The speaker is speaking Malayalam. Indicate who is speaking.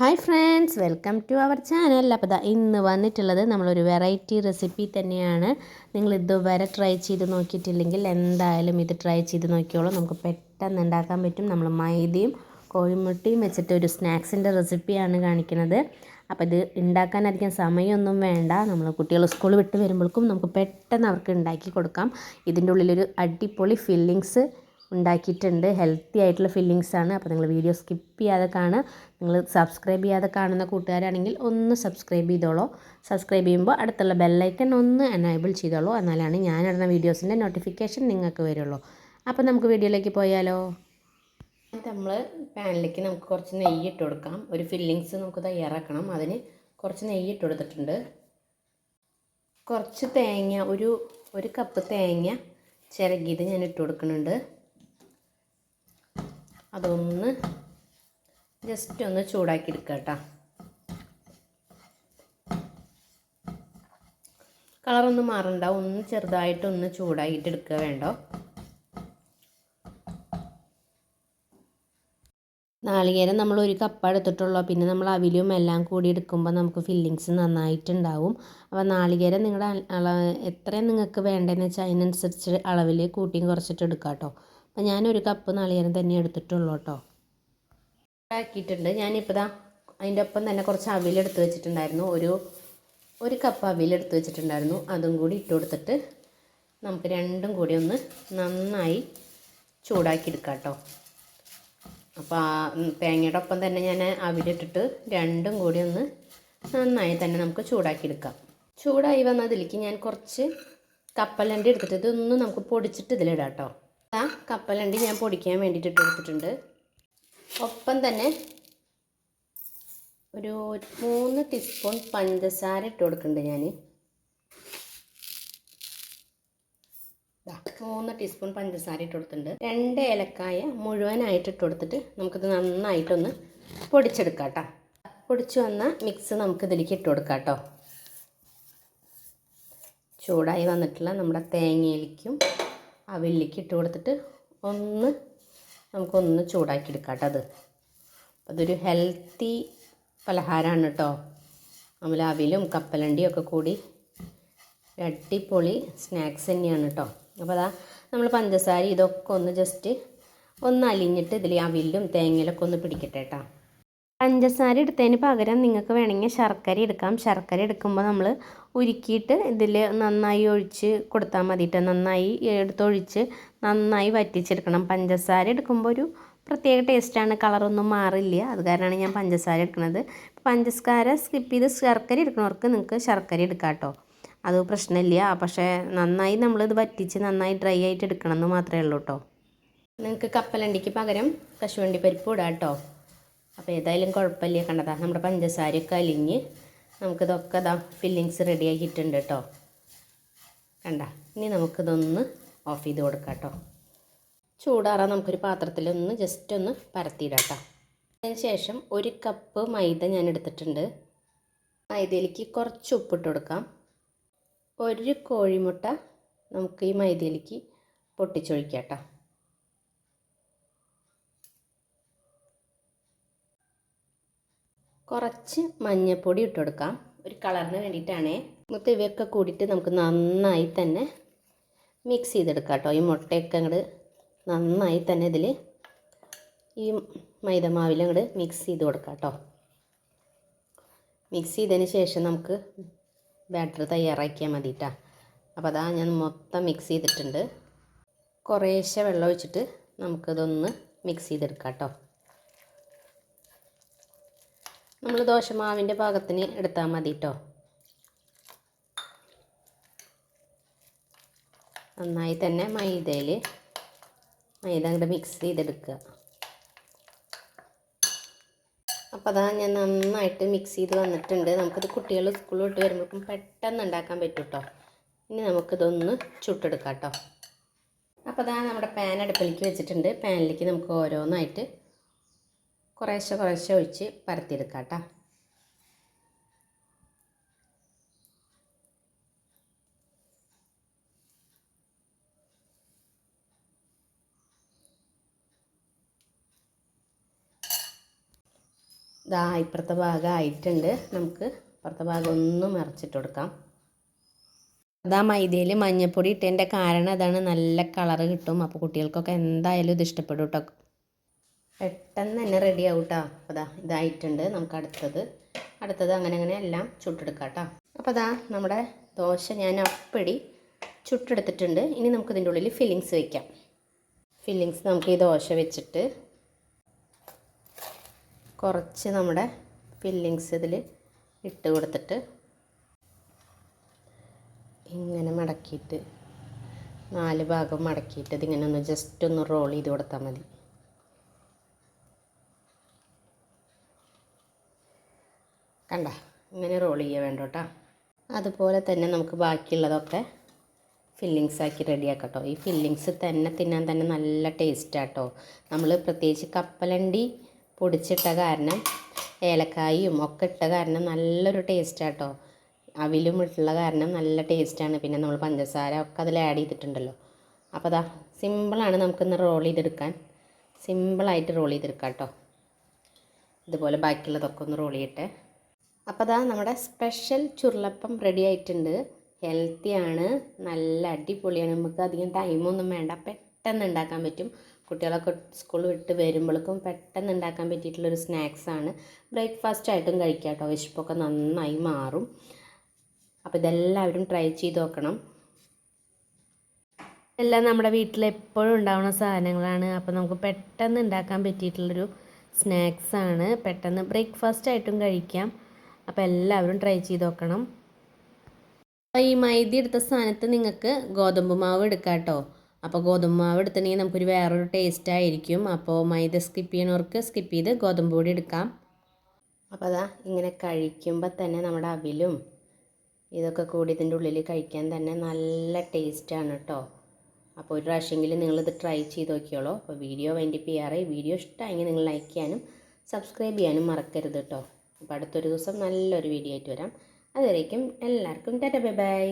Speaker 1: Hi friends welcome to our channel. അപ്പോൾ ഇതാ ഇന്ന് വന്നിട്ടുള്ളത് നമ്മളൊരു വെറൈറ്റി റെസിപ്പി തന്നെയാണ്. നിങ്ങൾ ഇതുവരെ ട്രൈ ചെയ്ത് നോക്കിയിട്ടില്ലെങ്കിൽ എന്തായാലും ഇത് ട്രൈ ചെയ്ത് നോക്കിയോളൂ നമുക്ക് പെട്ടെന്ന് ഉണ്ടാക്കാൻ പറ്റും. നമ്മൾ മൈദയും കോഴിമുട്ടയും വെച്ചിട്ട് ഒരു സ്നാക്സിന്റെ റെസിപ്പിയാണ് കാണിക്കുന്നത്. അപ്പോൾ ഇത് ഉണ്ടാക്കാനധികം സമയമൊന്നും വേണ്ട. നമ്മൾ കുട്ടികൾ സ്കൂൾ വിട്ട് വരുമ്പോഴേക്കും നമുക്ക് പെട്ടെന്ന് അവർക്ക് ഉണ്ടാക്കി കൊടുക്കാം. ഇതിന്റെ ഉള്ളിലൊരു അടിപൊളി ഫില്ലിങ്സ് ഉണ്ടാക്കിയിട്ടുണ്ട്. ഹെൽത്തി ആയിട്ടുള്ള ഫില്ലിങ്സ് ആണ്. അപ്പോൾ നിങ്ങൾ വീഡിയോ സ്കിപ്പ് ചെയ്യാതെ കാണുക. നിങ്ങൾ സബ്സ്ക്രൈബ് ചെയ്യാതെ കാണുന്ന കൂട്ടുകാരാണെങ്കിൽ ഒന്ന് സബ്സ്ക്രൈബ് ചെയ്തോളൂ. സബ്സ്ക്രൈബ് ചെയ്യുമ്പോൾ അടുത്തുള്ള ബെല്ലൈക്കൺ ഒന്ന് എനേബിൾ ചെയ്തോളൂ. എന്നാലാണ് ഇടുന്ന വീഡിയോസിന്റെ നോട്ടിഫിക്കേഷൻ നിങ്ങൾക്ക് വരുള്ളൂ. അപ്പോൾ നമുക്ക് വീഡിയോയിലേക്ക് പോയാലോ? നമ്മൾ പാനിലേക്ക് നമുക്ക് കുറച്ച് നെയ്യ് ഇട്ട് കൊടുക്കാം. ഒരു ഫില്ലിങ്സ് നമുക്ക് തയ്യാറാക്കണം. അതിന് കുറച്ച് നെയ്യ് ഇട്ട് കൊടുത്തിട്ടുണ്ട്. കുറച്ച് തേങ്ങ ഒരു ഒരു കപ്പ് തേങ്ങ ചിരകിയത് ഞാൻ ഇട്ട് കൊടുക്കുന്നുണ്ട്. അതൊന്ന് ജസ്റ്റ് ഒന്ന് ചൂടാക്കി എടുക്കുക കളറൊന്നും മാറണ്ട. ഒന്ന് ചെറുതായിട്ട് ഒന്ന് ചൂടായിട്ട് എടുക്കുക വേണ്ടോ? നാളികേരം നമ്മൾ ഒരു കപ്പ് എടുത്തിട്ടുള്ളൂ. പിന്നെ നമ്മൾ അവിലും എല്ലാം കൂടി എടുക്കുമ്പോൾ നമുക്ക് ഫില്ലിങ്സ് നന്നായിട്ടുണ്ടാവും. അപ്പോൾ നാളികേരം നിങ്ങളുടെ അള എത്രയും നിങ്ങൾക്ക് വേണ്ടതെന്ന് വെച്ചാൽ അതിനനുസരിച്ച് അളവിൽ കൂട്ടിയും കുറച്ചിട്ട് എടുക്കാം കേട്ടോ. ഞാനൊരു കപ്പ് നാളികേരം തന്നെ എടുത്തിട്ടുള്ളൂ കേട്ടോ. ആക്കിയിട്ടുണ്ട് ഞാനിപ്പോൾ ദാ അതിന്റെ ഒപ്പം തന്നെ കുറച്ച് അവിലെടുത്ത് വെച്ചിട്ടുണ്ടായിരുന്നു. ഒരു ഒരു കപ്പ് അവിലെടുത്ത് വെച്ചിട്ടുണ്ടായിരുന്നു. അതും കൂടി ഇട്ട് കൊടുത്തിട്ട് നമുക്ക് രണ്ടും കൂടി ഒന്ന് നന്നായി ചൂടാക്കി എടുക്കാം കേട്ടോ. അപ്പോൾ ആ തേങ്ങയുടെ ഒപ്പം തന്നെ ഞാൻ അവിലിട്ടിട്ട് രണ്ടും കൂടി ഒന്ന് നന്നായി തന്നെ നമുക്ക് ചൂടാക്കി എടുക്കാം. ചൂടായി വന്നതിലേക്ക് ഞാൻ കുറച്ച് കപ്പലണ്ടി എടുത്തിട്ട് ഇതൊന്നും നമുക്ക് പൊടിച്ചിട്ട് ഇതിലിടാം കേട്ടോ. കപ്പലണ്ടി ഞാൻ പൊടിക്കാൻ വേണ്ടിയിട്ട് ഇട്ടുകൊടുത്തിട്ടുണ്ട് ഒപ്പം തന്നെ ഒരു മൂന്ന് ടീസ്പൂൺ പഞ്ചസാര ഇട്ട് കൊടുക്കുന്നുണ്ട് ഞാൻ മൂന്ന് ടീസ്പൂൺ പഞ്ചസാര ഇട്ട് കൊടുത്തിട്ടുണ്ട്. രണ്ട് ഏലക്കായ മുഴുവനായിട്ട് ഇട്ട് കൊടുത്തിട്ട് നമുക്കിത് നന്നായിട്ടൊന്ന് പൊടിച്ചെടുക്കാം കേട്ടോ പൊടിച്ചു വന്ന മിക്സ് നമുക്ക് ഇതിലേക്ക് ഇട്ട് കൊടുക്കാം കേട്ടോ ചൂടായി വന്നിട്ടുള്ള നമ്മുടെ തേങ്ങയിലേക്കും അവിലേക്ക് ഇട്ട് കൊടുത്തിട്ട് ഒന്ന് നമുക്കൊന്ന് ചൂടാക്കി എടുക്കാം കേട്ടോ അത്. അതൊരു ഹെൽത്തി പലഹാരമാണ് കേട്ടോ. നമ്മൾ അവിലും കപ്പലണ്ടിയും ഒക്കെ കൂടി അടിപൊളി സ്നാക്സ് തന്നെയാണ് കേട്ടോ. അപ്പോൾ അതാ നമ്മൾ പഞ്ചസാര ഇതൊക്കെ ഒന്ന് ജസ്റ്റ് ഒന്ന് അലിഞ്ഞിട്ട് ഇതിൽ അവിലും തേങ്ങയിലൊക്കെ ഒന്ന് പിടിക്കട്ടെ കേട്ടോ. പഞ്ചസാര എടുത്തതിന് പകരം നിങ്ങൾക്ക് വേണമെങ്കിൽ ശർക്കര എടുക്കാം. ശർക്കര എടുക്കുമ്പോൾ നമ്മൾ ഉരുക്കിയിട്ട് ഇതിൽ നന്നായി ഒഴിച്ച് കൊടുത്താൽ മതിയിട്ട് നന്നായി എടുത്തൊഴിച്ച് നന്നായി വറ്റിച്ചെടുക്കണം. പഞ്ചസാര എടുക്കുമ്പോൾ ഒരു പ്രത്യേക ടേസ്റ്റാണ് കളറൊന്നും മാറില്ല. അത് കാരണമാണ് ഞാൻ പഞ്ചസാര എടുക്കുന്നത്. പഞ്ചസാര സ്കിപ്പ് ചെയ്ത് ശർക്കര എടുക്കുന്നവർക്ക് നിങ്ങൾക്ക് ശർക്കര എടുക്കാം കേട്ടോ അത് പ്രശ്നമില്ല. പക്ഷേ നന്നായി നമ്മൾ ഇത് വറ്റിച്ച് നന്നായി ഡ്രൈ ആയിട്ട് എടുക്കണം എന്ന് മാത്രമേ ഉള്ളൂ കേട്ടോ നിങ്ങൾക്ക് കപ്പലണ്ടിക്ക് പകരം കശുവണ്ടി പരിപ്പ് ഇടാം കേട്ടോ അപ്പോൾ ഏതായാലും കുഴപ്പമില്ല കണ്ടതാ. നമ്മുടെ പഞ്ചസാരയൊക്കെ അലിഞ്ഞ് നമുക്കിതൊക്കെ ഇതാ ഫില്ലിങ്സ് റെഡി ആക്കിയിട്ടുണ്ട് കേട്ടോ. കണ്ട? ഇനി നമുക്കിതൊന്ന് ഓഫ് ചെയ്ത് കൊടുക്കാം കേട്ടോ. ചൂടാറാൻ നമുക്കൊരു പാത്രത്തിൽ ഒന്ന് ജസ്റ്റ് ഒന്ന് പരത്തിയിടാം കേട്ടോ. അതിന് ശേഷം ഒരു കപ്പ് മൈദ ഞാൻ എടുത്തിട്ടുണ്ട്. മൈദയിലേക്ക് കുറച്ച് ഉപ്പിട്ട് കൊടുക്കാം. ഒരു കോഴിമുട്ട നമുക്ക് ഈ മൈദയിലേക്ക് പൊട്ടിച്ചൊഴിക്കാം കേട്ടോ. കുറച്ച് മഞ്ഞൾപ്പൊടി ഇട്ട് കൊടുക്കാം ഒരു കളറിന് വേണ്ടിയിട്ടാണേ. എന്നിട്ട് ഇവയൊക്കെ കൂടിയിട്ട് നമുക്ക് നന്നായി തന്നെ മിക്സ് ചെയ്തെടുക്കാം കേട്ടോ. ഈ മുട്ടയൊക്കെ അങ്ങോട്ട് നന്നായി തന്നെ ഇതിൽ ഈ മൈദമാവിൽ അങ്ങോട്ട് മിക്സ് ചെയ്ത് കൊടുക്കാം കേട്ടോ. മിക്സ് ചെയ്തതിന് ശേഷം നമുക്ക് ബാറ്റർ തയ്യാറാക്കിയാൽ മതി കേട്ടോ അപ്പോൾ അതാ ഞാൻ മൊത്തം മിക്സ് ചെയ്തിട്ടുണ്ട്. കുറേശ്ശെ വെള്ളം ഒഴിച്ചിട്ട് നമുക്കിതൊന്ന് മിക്സ് ചെയ്തെടുക്കാം കേട്ടോ. നമ്മൾ ദോശമാവിന്റെ പാകത്തിന് എടുത്താൽ മതി കേട്ടോ നന്നായി തന്നെ മൈദയിൽ മൈദ അങ്ങോട്ട് മിക്സ് ചെയ്തെടുക്കുക. അപ്പോൾ അതാ ഞാൻ നന്നായിട്ട് മിക്സ് ചെയ്ത് വന്നിട്ടുണ്ട്. നമുക്കത് കുട്ടികൾ സ്കൂളിൽ വിട്ട് വരുമ്പോഴേക്കും പെട്ടെന്ന് ഉണ്ടാക്കാൻ പറ്റും കേട്ടോ ഇനി നമുക്കിതൊന്ന് ചുട്ടെടുക്കാം കേട്ടോ അപ്പോൾ അതാ നമ്മുടെ പാൻ അടുപ്പിലേക്ക് വെച്ചിട്ടുണ്ട്. പാനിലേക്ക് നമുക്ക് ഓരോന്നായിട്ട് കുറേശ്ശെ കുറേശ്ശെ ഒഴിച്ച് പരത്തിയെടുക്കാം കേട്ടോ. ഇതാ ഇപ്പുറത്തെ ഭാഗം ആയിട്ടുണ്ട്. നമുക്ക് ഇപ്പുറത്തെ ഭാഗം ഒന്ന് മറച്ചിട്ട് കൊടുക്കാം. അതാ മൈദയിൽ മഞ്ഞപ്പൊടി ഇട്ടതിന്റെ കാരണം അതാണ് നല്ല കളറ് കിട്ടും. അപ്പോൾ കുട്ടികൾക്കൊക്കെ എന്തായാലും ഇത് ഇഷ്ടപ്പെടും കേട്ടോ. പെട്ടെന്ന് തന്നെ റെഡി ആവും കേട്ടോ അപ്പോൾ അതാ ഇതായിട്ടുണ്ട് നമുക്ക് അടുത്തത്. അടുത്തത് അങ്ങനെ അങ്ങനെ എല്ലാം ചുട്ടെടുക്കാം കേട്ടോ അപ്പോൾ അതാ നമ്മുടെ ദോശ ഞാൻ അപ്പടി ചുട്ടെടുത്തിട്ടുണ്ട്. ഇനി നമുക്ക് ഇതിന്റെ ഉള്ളിൽ ഫില്ലിങ്സ് വയ്ക്കാം ഫില്ലിങ്സ് നമുക്ക് ഈ ദോശ വെച്ചിട്ട് കുറച്ച് നമ്മുടെ ഫില്ലിങ്സ് ഇതിൽ ഇട്ട് കൊടുത്തിട്ട് ഇങ്ങനെ മടക്കിയിട്ട് നാല് ഭാഗം മടക്കിയിട്ട് ഇതിങ്ങനെ ഒന്ന് ജസ്റ്റ് ഒന്ന് റോൾ ചെയ്ത് കൊടുത്താൽ മതി. കണ്ട ഇങ്ങനെ റോൾ ചെയ്യുക വേണ്ട കേട്ടോ അതുപോലെ തന്നെ നമുക്ക് ബാക്കിയുള്ളതൊക്കെ ഫില്ലിങ്സ് ആക്കി റെഡി ആക്കട്ടോ. ഈ ഫില്ലിങ്സ് തന്നെ തിന്നാൻ തന്നെ നല്ല ടേസ്റ്റാട്ടോ നമ്മൾ പ്രത്യേകിച്ച് കപ്പലണ്ടി പൊടിച്ചിട്ട കാരണം ഏലക്കായും ഒക്കെ ഇട്ട കാരണം നല്ലൊരു ടേസ്റ്റാട്ടോ അവിലും ഇട്ടുള്ള കാരണം നല്ല ടേസ്റ്റാണ് പിന്നെ നമ്മൾ പഞ്ചസാര ഒക്കെ അതിൽ ആഡ് ചെയ്തിട്ടുണ്ടല്ലോ. അപ്പോൾ അതാ സിമ്പിളാണ് നമുക്കിന്ന് റോൾ ചെയ്തെടുക്കാൻ. സിമ്പിളായിട്ട് റോൾ ചെയ്തെടുക്കാം കേട്ടോ ഇതുപോലെ ബാക്കിയുള്ളതൊക്കെ ഒന്ന് റോൾ ചെയ്യട്ടെ. അപ്പോൾ അതാ നമ്മുടെ സ്പെഷ്യൽ ചുരുളപ്പം റെഡി ആയിട്ടുണ്ട്. ഹെൽത്തിയാണ് നല്ല അടിപൊളിയാണ്. നമുക്ക് അധികം ടൈമൊന്നും വേണ്ട. പെട്ടെന്ന് ഉണ്ടാക്കാൻ പറ്റും. കുട്ടികളൊക്കെ സ്കൂൾ വിട്ട് വരുമ്പോഴേക്കും പെട്ടെന്ന് ഉണ്ടാക്കാൻ പറ്റിയിട്ടുള്ളൊരു സ്നാക്സാണ് ബ്രേക്ക്ഫാസ്റ്റ് ആയിട്ടും കഴിക്കാം കേട്ടോ. വിശപ്പൊക്കെ നന്നായി മാറും. അപ്പോൾ ഇതെല്ലാവരും ട്രൈ ചെയ്ത് നോക്കണം. എല്ലാം നമ്മുടെ വീട്ടിൽ എപ്പോഴും ഉണ്ടാവുന്ന സാധനങ്ങളാണ്. അപ്പോൾ നമുക്ക് പെട്ടെന്ന് ഉണ്ടാക്കാൻ പറ്റിയിട്ടുള്ളൊരു സ്നാക്സാണ് പെട്ടെന്ന് ബ്രേക്ക്ഫാസ്റ്റ് ആയിട്ടും കഴിക്കാം. അപ്പോൾ എല്ലാവരും ട്രൈ ചെയ്ത് നോക്കണം. അപ്പോൾ ഈ മൈദ എടുത്ത സ്ഥാനത്ത് നിങ്ങൾക്ക് ഗോതമ്പ് മാവ് എടുക്കാം കേട്ടോ. അപ്പോൾ ഗോതമ്പ് മാവ് എടുത്തിട്ടുണ്ടെങ്കിൽ നമുക്കൊരു വേറൊരു ടേസ്റ്റ് ആയിരിക്കും. അപ്പോൾ മൈദ സ്കിപ്പ് ചെയ്യണവർക്ക് സ്കിപ്പ് ചെയ്ത് ഗോതമ്പ് പൊടി എടുക്കാം. അപ്പോൾ അതാ ഇങ്ങനെ കഴിക്കുമ്പോൾ തന്നെ നമ്മുടെ അവിലും ഇതൊക്കെ കൂടി ഇതിന്റെ ഉള്ളിൽ കഴിക്കാൻ തന്നെ നല്ല ടേസ്റ്റാണ് കേട്ടോ. അപ്പോൾ ഒരു പ്രാവശ്യമെങ്കിലും നിങ്ങളിത് ട്രൈ ചെയ്ത് നോക്കിയോളൂ. അപ്പോൾ വീഡിയോ വേണ്ടി ചെയ്യാറ്. വീഡിയോ ഇഷ്ടമായെങ്കിൽ നിങ്ങൾ ലൈക്ക് ചെയ്യാനും സബ്സ്ക്രൈബ് ചെയ്യാനും മറക്കരുത് കേട്ടോ. അപ്പോൾ അടുത്തൊരു ദിവസം നല്ലൊരു വീഡിയോ ആയിട്ട് വരാം. അതുവരേക്കും എല്ലാവർക്കും ടാറ്റ ബൈ ബൈ.